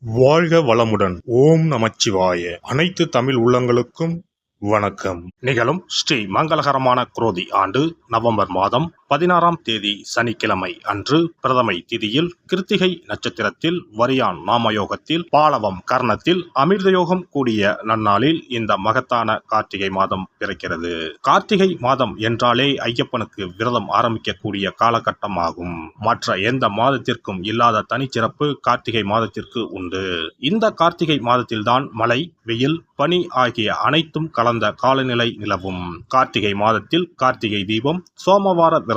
வாழ்க வளமுடன். ஓம் நமச்சிவாய. அனைத்து தமிழ் உள்ளங்களுக்கும் வணக்கம். நிகழும் ஸ்ரீ மங்களகரமான குரோதி ஆண்டு நவம்பர் மாதம் பதினாறாம் தேதி சனிக்கிழமை அன்று பிரதமை திதியில் கிருத்திகை நட்சத்திரத்தில் வரியான் நாமயோகத்தில் பாலவம் கர்ணத்தில் அமிர்தயோகம் கூடிய நன்னாளில் இந்த மகத்தான கார்த்திகை மாதம் பிறக்கிறது. கார்த்திகை மாதம் என்றாலே ஐயப்பனுக்கு விரதம் ஆரம்பிக்கக்கூடிய காலகட்டம் ஆகும் மற்ற எந்த மாதத்திற்கும் இல்லாத தனிச்சிறப்பு கார்த்திகை மாதத்திற்கு உண்டு. இந்த கார்த்திகை மாதத்தில்தான் மழை வெயில் பனி ஆகிய அனைத்தும் கலந்த காலநிலை நிலவும். கார்த்திகை மாதத்தில் கார்த்திகை தீபம் சோமவார விரதம்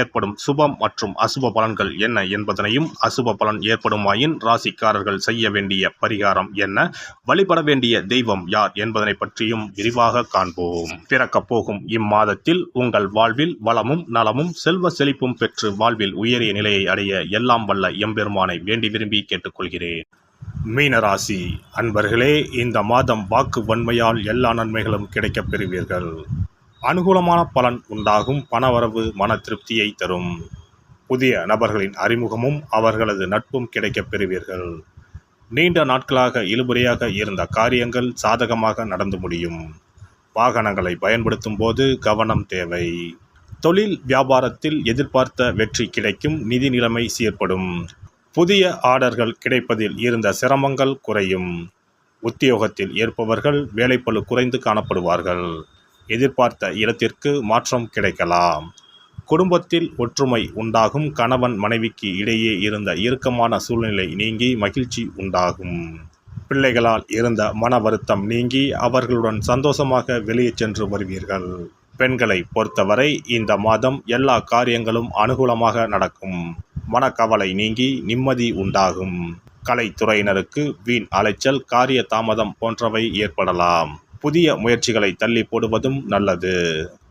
ஏற்படும் சுபம் மற்றும் அசுப பலன்கள் என்ன என்பதனையும் அசுப பலன் ஏற்படுமாயின் ராசிக்காரர்கள் செய்ய வேண்டிய பரிகாரம் என்ன? வழிபட வேண்டிய தெய்வம் யார் என்பதனை பற்றியும் விரிவாக காண்போம். பிறக்கப் போகும் இம்மாதத்தில் உங்கள் வாழ்வில் வளமும் நலமும் செல்வ செழிப்பும் பெற்று வாழ்வில் உயரிய நிலையை அடைய எல்லாம் வல்ல எம்பெருமானை வேண்டி விரும்பி கேட்டுக்கொள்கிறேன். மீனராசி அன்பர்களே இந்த மாதம் வாக்கு வன்மையால் எல்லா நன்மைகளும் கிடைக்கப் பெறுவீர்கள். அனுகூலமான பலன் உண்டாகும் பணவரவு மன திருப்தியை தரும். புதிய நபர்களின் அறிமுகமும் அவர்களது நட்பும் கிடைக்கப் பெறுவீர்கள். நீண்ட நாட்களாக இழுபறியாக இருந்த காரியங்கள் சாதகமாக நடந்து முடியும். வாகனங்களை பயன்படுத்தும் போது கவனம் தேவை. தொழில் வியாபாரத்தில் எதிர்பார்த்த வெற்றி கிடைக்கும் நிதி நிலைமை சீர்படும். புதிய ஆர்டர்கள் கிடைப்பதில் இருந்த சிரமங்கள் குறையும். உத்தியோகத்தில் ஏற்பவர்கள் வேலைப்பழு குறைந்து காணப்படுவார்கள். எதிர்பார்த்த இடத்திற்கு மாற்றம் கிடைக்கலாம். குடும்பத்தில் ஒற்றுமை உண்டாகும். கணவன் மனைவிக்கு இடையே இருந்த இறுக்கமான சூழ்நிலை நீங்கி மகிழ்ச்சி உண்டாகும். பிள்ளைகளால் இருந்த மன வருத்தம் நீங்கி அவர்களுடன் சந்தோஷமாக வெளியே சென்று வருவீர்கள். பெண்களை பொறுத்தவரை இந்த மாதம் எல்லா காரியங்களும் அனுகூலமாக நடக்கும். மனக்கவலை நீங்கி நிம்மதி உண்டாகும். கலைத்துறையினருக்கு வீண் அலைச்சல் காரிய தாமதம் போன்றவை ஏற்படலாம். புதிய முயற்சிகளை தள்ளி போடுவதும் நல்லது.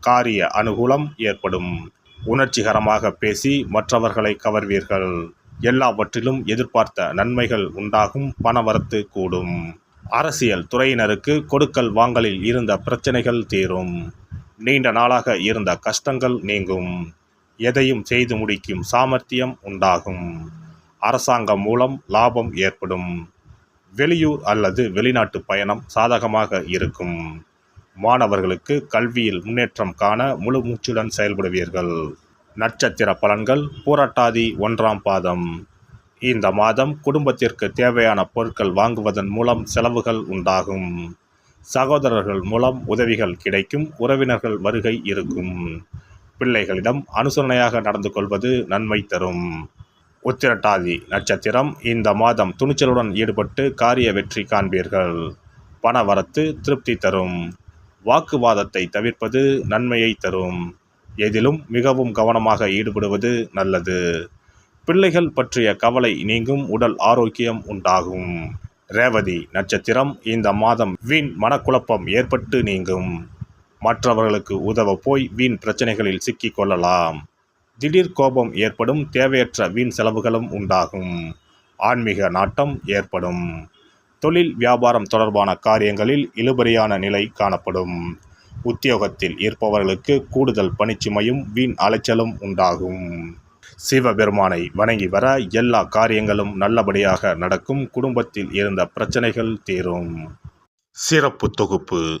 காரிய அனுகூலம் ஏற்படும். உணர்ச்சிகரமாக பேசி மற்றவர்களை கவர்வீர்கள். எல்லாவற்றிலும் எதிர்பார்த்த நன்மைகள் உண்டாகும் பணவரத்து கூடும். அரசியல் துறையினருக்கு கொடுக்கல் வாங்கலில் இருந்த பிரச்சனைகள் தீரும். நீண்ட நாளாக இருந்த கஷ்டங்கள் நீங்கும். எதையும் செய்து முடிக்கும் சாமர்த்தியம் உண்டாகும். அரசாங்கம் மூலம் லாபம் ஏற்படும். வெளியூர் அல்லது வெளிநாட்டு பயணம் சாதகமாக இருக்கும். மாணவர்களுக்கு கல்வியில் முன்னேற்றம் காண முழு மூச்சுடன் செயல்படுவீர்கள். நட்சத்திர பலன்கள் பூரட்டாதி ஒன்றாம் பாதம். இந்த மாதம் குடும்பத்திற்கு தேவையான பொருட்கள் வாங்குவதன் மூலம் செலவுகள் உண்டாகும். சகோதரர்கள் மூலம் உதவிகள் கிடைக்கும் உறவினர்கள் வருகை இருக்கும். பிள்ளைகளிடம் அனுசரணையாக நடந்து கொள்வது நன்மை தரும். உத்திரட்டாதி நட்சத்திரம். இந்த மாதம் துணிச்சலுடன் ஈடுபட்டு காரிய வெற்றி காண்பீர்கள். பண வரத்து திருப்தி தரும். வாக்குவாதத்தை தவிர்ப்பது நன்மையை தரும். எதிலும் மிகவும் கவனமாக ஈடுபடுவது நல்லது. பிள்ளைகள் பற்றிய கவலை நீங்கும் உடல் ஆரோக்கியம் உண்டாகும். ரேவதி நட்சத்திரம் இந்த மாதம் வீண் மனக்குழப்பம் ஏற்பட்டு நீங்கும். மற்றவர்களுக்கு உதவ போய் வீண் பிரச்சனைகளில் சிக்கிக் கொள்ளலாம். திடீர் கோபம் ஏற்படும் தேவையற்ற வீண் செலவுகளும் உண்டாகும். ஆன்மீக நாட்டம் ஏற்படும். தொழில் வியாபாரம் தொடர்பான காரியங்களில் இழுபறியான நிலை காணப்படும். உத்தியோகத்தில் இருப்பவர்களுக்கு கூடுதல் பணிச்சுமையும் வீண் அலைச்சலும் உண்டாகும். சிவபெருமானை வணங்கி வர எல்லா காரியங்களும் நல்லபடியாக நடக்கும். குடும்பத்தில் இருந்த பிரச்சனைகள் தீரும். சிறப்பு தொகுப்பு.